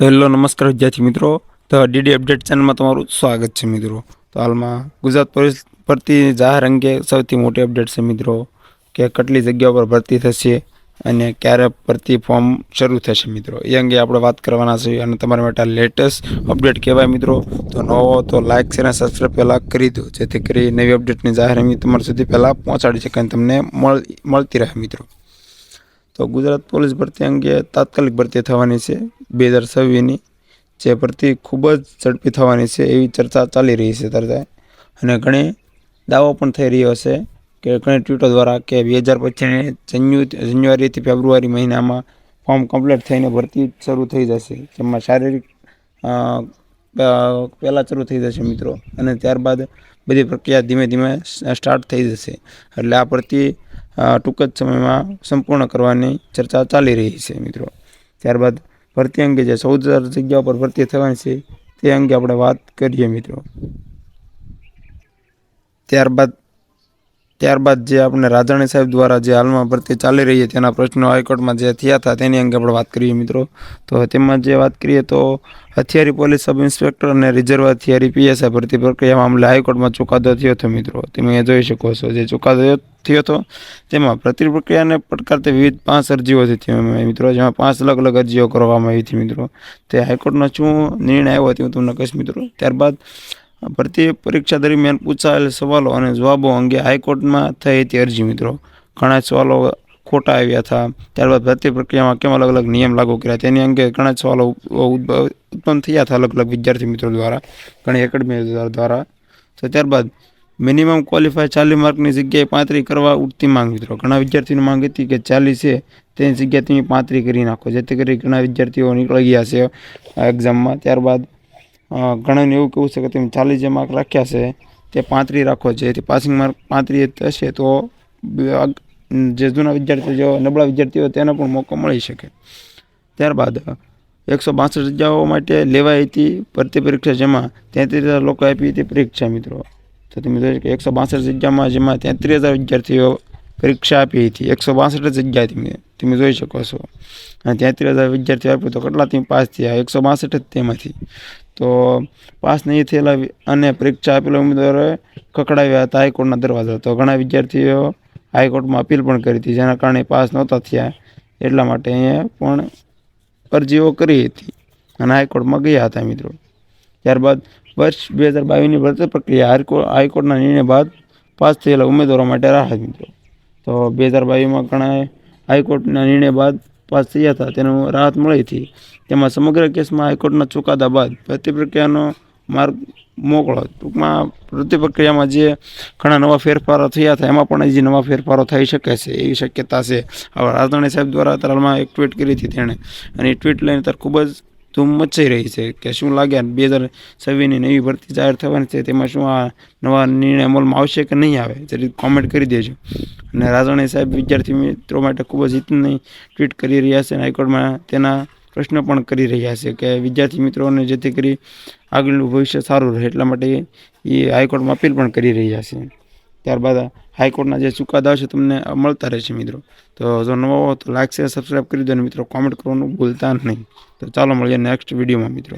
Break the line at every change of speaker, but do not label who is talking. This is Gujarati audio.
તો હેલો, નમસ્કાર વિદ્યાર્થી મિત્રો. તો ડીડી અપડેટ ચેનલમાં તમારું સ્વાગત છે મિત્રો. તો હાલમાં ગુજરાત પોલીસ ભરતી જાહેર અંગે સૌથી મોટી અપડેટ છે મિત્રો, કે કેટલી જગ્યાઓ પર ભરતી થશે અને ક્યારે ભરતી ફોર્મ શરૂ થશે મિત્રો. એ અંગે આપણે વાત કરવાના છે અને તમારા માટે લેટેસ્ટ અપડેટ કહેવાય મિત્રો. તો નવો તો લાઇક છે અને સબસ્ક્રાઈબ પહેલાં કરી દો, જેથી કરી નવી અપડેટની જાહેરાત તમારા સુધી પહેલાં પહોંચાડી શકે અને તમને મળ, મળતી રહે મિત્રો. તો ગુજરાત પોલીસ ભરતી અંગે તાત્કાલિક ભરતી થવાની છે. બે હજાર છવ્વીસની જે ભરતી ખૂબ જ ઝડપી થવાની છે એવી ચર્ચા ચાલી રહી છે તરતા અને ઘણી દાવો પણ થઈ રહ્યો છે કે ઘણી ટ્વીટો દ્વારા કે બે હજાર પચીસની જન્યુ જાન્યુઆરીથી ફેબ્રુઆરી મહિનામાં ફોર્મ કમ્પ્લીટ થઈને ભરતી શરૂ થઈ જશે. જેમાં શારીરિક પહેલાં શરૂ થઈ જશે મિત્રો. અને ત્યારબાદ બધી પ્રક્રિયા ધીમે ધીમે સ્ટાર્ટ થઈ જશે. એટલે આ ભરતી ટૂંક જ સમયમાં સંપૂર્ણ કરવાની ચર્ચા ચાલી રહી છે, મિત્રો. ત્યારબાદ ભરતી અંગે જે ચૌદ હજાર જગ્યાઓ પર ભરતી થવાની છે, તે અંગે આપણે વાત કરીએ, મિત્રો. ત્યારબાદ ત્યારબાદ જે આપણે રાજાણી સાહેબ દ્વારા જે હાલમાં ભરતી ચાલી રહી છે તેના પ્રશ્નો હાઈકોર્ટમાં જે થયા હતા તેની અંગે આપણે વાત કરીએ મિત્રો. તો તેમાં જે વાત કરીએ તો હથિયારી પોલીસ સબ ઇન્સ્પેક્ટર અને રિઝર્વ હથિયારી પીએસઆઈ ભરતી પ્રક્રિયા મામલે હાઈકોર્ટમાં ચુકાદો થયો હતો મિત્રો. તમે જોઈ શકો છો જે ચુકાદો થયો હતો તેમાં ભરતી પ્રક્રિયાને પડકારતી વિવિધ પાંચ અરજીઓ હતી મિત્રો. જેમાં પાંચ અલગ અલગ અરજીઓ કરવામાં આવી હતી મિત્રો. તે હાઈકોર્ટનો શું નિર્ણય આવ્યો તે હું તમને કહીશ મિત્રો. ત્યારબાદ ભરતી પરીક્ષા દરમિયાન પૂછાયેલ સવાલો અને જવાબો અંગે હાઈકોર્ટમાં થઈ હતી અરજી, મિત્રો. ઘણા સવાલો ખોટા આવ્યા હતા. ત્યારબાદ ભરતી પ્રક્રિયામાં કેમ અલગ અલગ નિયમ લાગુ કર્યા? તેની અંગે ઘણા સવાલો ઉત્પન્ન થયા હતા અલગ અલગ વિદ્યાર્થી મિત્રો દ્વારા. ઘણી એકેડમી દ્વારા. તો ત્યારબાદ મિનિમમ ક્વોલિફાય ચાલીસ માર્કની જગ્યાએ પાંત્રી કરવા ઉઠતી માંગ, મિત્રો. ઘણા વિદ્યાર્થીઓની માંગ હતી કે ચાલીસ છે, તેની જગ્યાએ તમે પાંત્રી કરી નાખો. જેથી કરી ઘણા વિદ્યાર્થીઓ નીકળી ગયા છે એક્ઝામમાં ત્યારબાદ ઘણાને એવું કહેવું છે કે તમે ચાલીસ જે માર્ક રાખ્યા છે, તે પાંત્રીસ રાખો જેથી પાસિંગ માર્ક પાંત્રીસ થશે તો જે જૂના વિદ્યાર્થીઓ જેઓ નબળા વિદ્યાર્થીઓ તેને પણ મોકો મળી શકે. ત્યારબાદ એકસો બાસઠ જગ્યાઓ માટે લેવાઈ હતી ભરતી પરીક્ષા જેમાં તેત્રીસ હજાર લોકો આપી હતી પરીક્ષા મિત્રો. તો તમે જોઈ કે એકસો બાસઠ જગ્યામાં જેમાં તેત્રીસ હજાર વિદ્યાર્થીઓ પરીક્ષા આપી હતી. એકસો બાસઠ જગ્યા તમે તમે જોઈ શકો છો. અને તેત્રીસ હજાર વિદ્યાર્થીઓ આપ્યું તો કેટલા તમે પાસ થયા? એકસો બાસઠ જ તેમાંથી. તો પાસ નહીં થયેલા અને પરીક્ષા આપેલા ઉમેદવારોએ કકડાવ્યા હતા હાઈકોર્ટના દરવાજા. તો ઘણા વિદ્યાર્થીઓ હાઈકોર્ટમાં અપીલ પણ કરી હતી, જેના કારણે પાસ નહોતા થયા. એટલા માટે અહીંયા પણ અરજીઓ કરી હતી. અને હાઈકોર્ટમાં ગયા હતા મિત્રો. ત્યારબાદ વર્ષ બે હજાર બાવીસની ભરતી પ્રક્રિયા હાઈકોર્ટ હાઈકોર્ટના નિર્ણય બાદ પાસ થયેલા ઉમેદવારો માટે રાહત મિત્રો. તો બે હજાર બાવીસમાં ઘણા હાઈકોર્ટના નિર્ણય બાદ પાસ થયા હતા. તેનું રાહત મળી હતી. તેમાં સમગ્ર કેસમાં હાઈકોર્ટના ચુકાદા બાદ પ્રતિપ્રક્રિયાનો માર્ગ મોકળો. ટૂંકમાં પ્રતિપ્રક્રિયામાં જે ઘણા નવા ફેરફારો થયા હતા, એમાં પણ હજી નવા ફેરફારો થઈ શકે છે, એવી શક્યતા છે. હવે રાજધાની સાહેબ દ્વારા અત્યારે એક ટ્વીટ કરી હતી તેણે. અને એ ટ્વીટ લઈને અત્યારે ખૂબ જ ધૂમ મચાઈ રહી છે કે શું લાગે બે હજાર છવ્વીસની નવી ભરતી જાહેર થવાની છે, તેમાં શું આ નવા નિર્ણય અમલમાં આવશે કે નહીં આવે? જરી કોમેન્ટ કરી દેજો. અને રાજાણી સાહેબ વિદ્યાર્થી મિત્રો માટે ખૂબ જ હિતની ટ્વીટ કરી રહ્યા છે અને હાઈકોર્ટમાં તેના પ્રશ્ન પણ કરી રહ્યા છે કે વિદ્યાર્થી મિત્રોને જેથી કરી આગળનું ભવિષ્ય સારું રહે, એટલા માટે એ હાઈકોર્ટમાં અપીલ પણ કરી રહ્યા છે. ત્યારબાદ હાઈકોર્ટના જે ચુકાદા છે તમને મળતા રહેશે મિત્રો. તો જો નવો હો તો લાઇક શેર સબસ્ક્રાઈબ કરી દો અને મિત્રો કોમેન્ટ કરવાનું ભૂલતા નહીં. તો ચાલો મળીએ નેક્સ્ટ વિડીયોમાં મિત્રો.